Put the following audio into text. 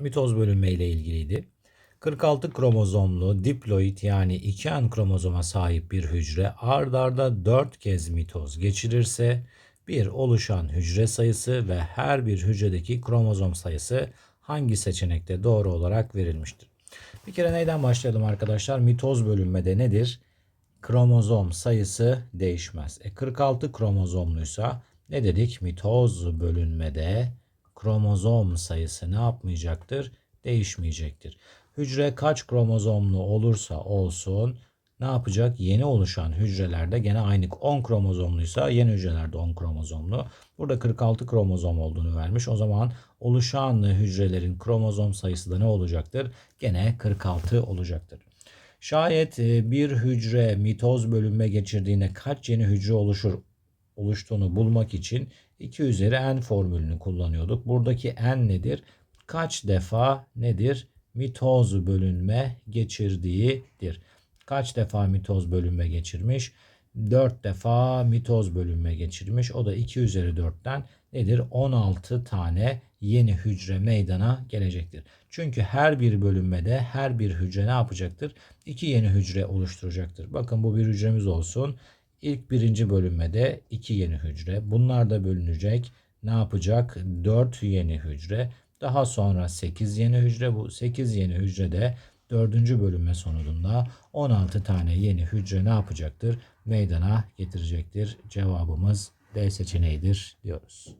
mitoz bölünme ile ilgiliydi. 46 kromozomlu diploid yani 2N kromozoma sahip bir hücre ard arda 4 kez mitoz geçirirse bir oluşan hücre sayısı ve her bir hücredeki kromozom sayısı hangi seçenekte doğru olarak verilmiştir? Bir kere neyden başlayalım arkadaşlar? Mitoz bölünmede nedir? Kromozom sayısı değişmez. E 46 kromozomluysa ne dedik? Mitoz bölünmede kromozom sayısı ne yapmayacaktır? Değişmeyecektir. Hücre kaç kromozomlu olursa olsun ne yapacak? Yeni oluşan hücrelerde gene aynı 10 kromozomluysa yeni hücrelerde 10 kromozomlu. Burada 46 kromozom olduğunu vermiş. O zaman oluşan hücrelerin kromozom sayısı da ne olacaktır? Gene 46 olacaktır. Şayet e, bir hücre mitoz bölünme geçirdiğinde kaç yeni hücre oluşur oluştuğunu bulmak için 2 üzeri n formülünü kullanıyorduk. Buradaki n nedir? Kaç defa nedir? Mitoz bölünme geçirdiğidir. Kaç defa mitoz bölünme geçirmiş? 4 defa mitoz bölünme geçirmiş. O da 2 üzeri 4'ten nedir? 16 tane yeni hücre meydana gelecektir. Çünkü her bir bölünmede her bir hücre ne yapacaktır? 2 yeni hücre oluşturacaktır. Bakın bu bir hücremiz olsun. İlk birinci bölünmede 2 yeni hücre. Bunlar da bölünecek. Ne yapacak? 4 yeni hücre. Daha sonra 8 yeni hücre. Bu 8 yeni hücrede 4. bölünme sonunda 16 tane yeni hücre ne yapacaktır? Meydana getirecektir. Cevabımız D seçeneğidir diyoruz.